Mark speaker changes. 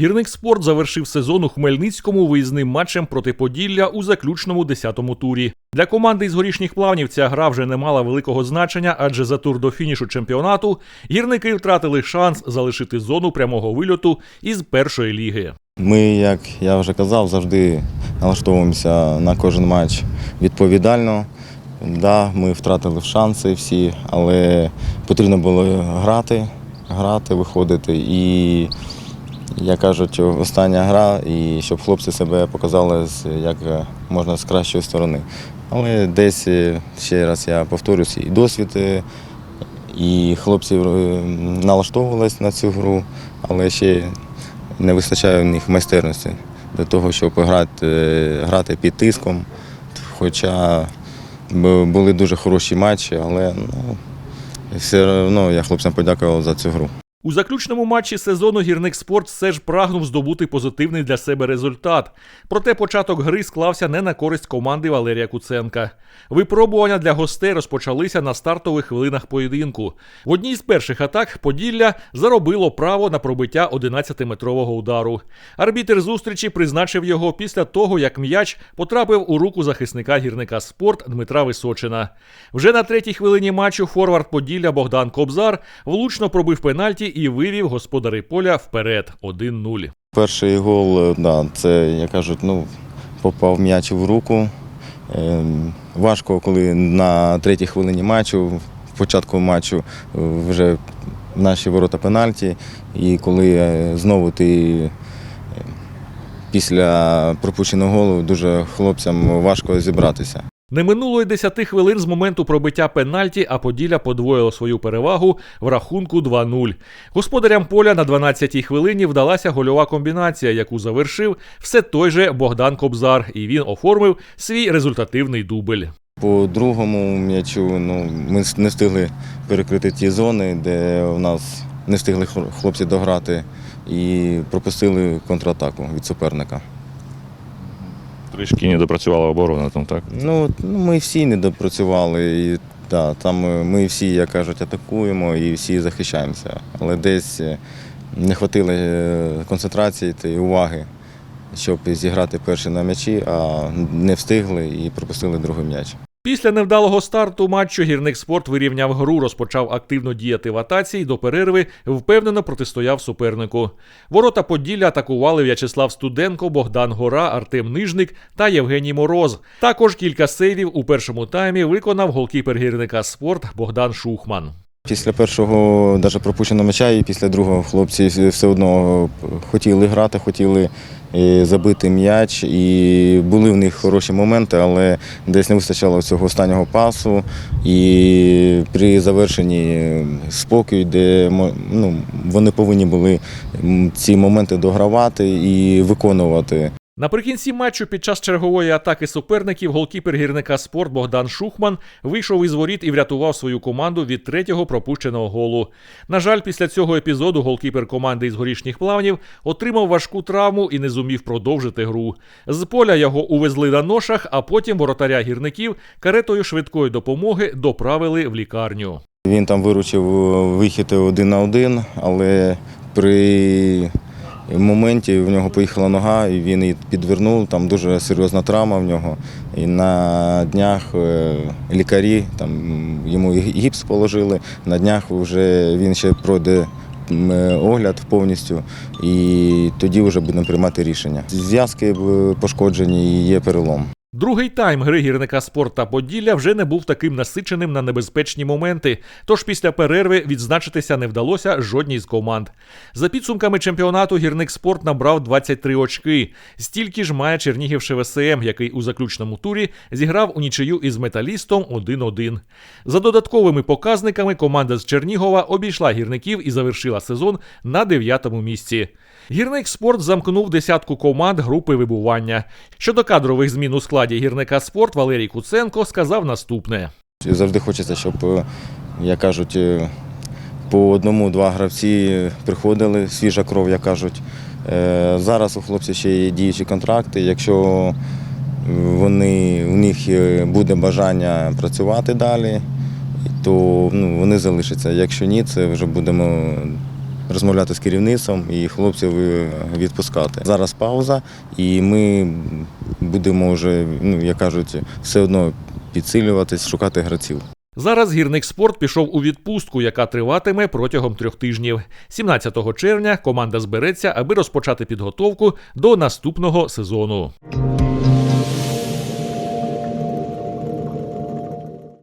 Speaker 1: Гірник спорт завершив сезон у Хмельницькому виїзним матчем проти Поділля у заключному 10-му турі. Для команди із горішніх плавнів ця гра вже не мала великого значення, адже за тур до фінішу чемпіонату гірники втратили шанс залишити зону прямого вильоту із першої ліги.
Speaker 2: Ми, як я вже казав, завжди налаштовуємося на кожен матч відповідально. Да, ми втратили шанси всі, але потрібно було грати, грати, виходити. І, як кажуть, остання гра, і щоб хлопці себе показали як можна з кращої сторони. Але десь е, ще раз я повторюсь, і досвід, е, і хлопці е, налаштовувалися на цю гру, але ще не вистачає в них майстерності для того, щоб грати, грати під тиском. Хоча були дуже хороші матчі, але ну, все одно я хлопцям подякував за цю гру.
Speaker 1: У заключному матчі сезону гірник спорт все ж прагнув здобути позитивний для себе результат. Проте початок гри склався не на користь команди Валерія Куценка. Випробування для гостей розпочалися на стартових хвилинах поєдинку. В одній з перших атак Поділля заробило право на пробиття 11-метрового удару. Арбітер зустрічі призначив його після того, як м'яч потрапив у руку захисника гірника спорт Дмитра Височина. Вже на третій хвилині матчу форвард Поділля Богдан Кобзар влучно пробив пенальті і вивів господарі поля вперед 1-0.
Speaker 2: Перший гол, е, да, це, як кажуть, ну, попав м'яч в руку. Ем, Важко, коли на третій хвилині матчу, в початку матчу е, вже наші ворота пенальті, і коли е, знову ти е, після пропущеного голу дуже хлопцям важко зібратися.
Speaker 1: Не минуло й 10 хвилин з моменту пробиття пенальті, а Поділля подвоїло свою перевагу в рахунку 2-0. Господарям поля на 12-й хвилині вдалася гольова комбінація, яку завершив все той же Богдан Кобзар, і він оформив свій результативний дубль.
Speaker 2: По другому м'ячу ну, ми не встигли перекрити ті зони, де у нас не встигли хл- хлопці дограти і пропустили контратаку від суперника.
Speaker 3: Трішки не допрацювала оборона там, так?
Speaker 2: Ну, ну ми всі не допрацювали. І, да, там е, ми всі, як кажуть, атакуємо і всі захищаємося. Але десь е, не вистачило концентрації та уваги, щоб зіграти перші на м'ячі, а не встигли і пропустили другий м'яч.
Speaker 1: Після невдалого старту матчу гірник спорт вирівняв гру, розпочав активно діяти в атаці і до перерви впевнено протистояв супернику. Ворота Поділля атакували В'ячеслав Студенко, Богдан Гора, Артем Нижник та Євгеній Мороз. Також кілька сейвів у першому таймі виконав голкіпер гірника спорт Богдан Шухман.
Speaker 2: Після першого навіть пропущеного м'яча і після другого хлопці все одно хотіли грати, хотіли е, забити м'яч. І були в них хороші моменти, але десь не вистачало цього останнього пасу. І при завершенні спокій, де ну, вони повинні були ці моменти догравати і виконувати.
Speaker 1: Наприкінці матчу під час чергової атаки суперників голкіпер гірника спорт Богдан Шухман вийшов із воріт і врятував свою команду від третього пропущеного голу. На жаль, після цього епізоду голкіпер команди із горішніх плавнів отримав важку травму і не зумів продовжити гру. З поля його увезли на ношах, а потім воротаря гірників каретою швидкої допомоги доправили в лікарню.
Speaker 2: Він там виручив вихід один на один, але при моменті в нього поїхала нога, і він її підвернув. Там дуже серйозна травма в нього. І на днях е, лікарі там йому гіпс положили. На днях вже він ще пройде е, огляд повністю, і тоді вже будемо приймати рішення. Зв'язки е, пошкоджені і є перелом.
Speaker 1: Другий тайм гри гірника спорт та Поділля вже не був таким насиченим на небезпечні моменти. Тож після перерви відзначитися не вдалося жодній з команд. За підсумками чемпіонату гірник спорт набрав 23 очки. Стільки ж має Чернігів ШВСМ, який у заключному турі зіграв у нічию із металістом 1-1. За додатковими показниками команда з Чернігова обійшла гірників і завершила сезон на 9-му місці. Гірник спорт замкнув десятку команд групи вибування. Щодо кадрових змін у складі гірника спорт Валерій Куценко сказав наступне.
Speaker 2: Завжди хочеться, щоб, е, як кажуть, е, по одному-два гравці приходили, свіжа кров, як кажуть. Е, Зараз у хлопців ще є діючі контракти. Якщо вони, у них буде бажання працювати далі, то ну, вони залишаться. Якщо ні, це вже будемо розмовляти з керівництвом і хлопців е, відпускати. Зараз пауза, і ми будемо вже, ну як кажуть, все одно підсилюватись, шукати гравців.
Speaker 1: Зараз гірник спорт пішов у відпустку, яка триватиме протягом трьох тижнів. 17 червня команда збереться, аби розпочати підготовку до наступного сезону.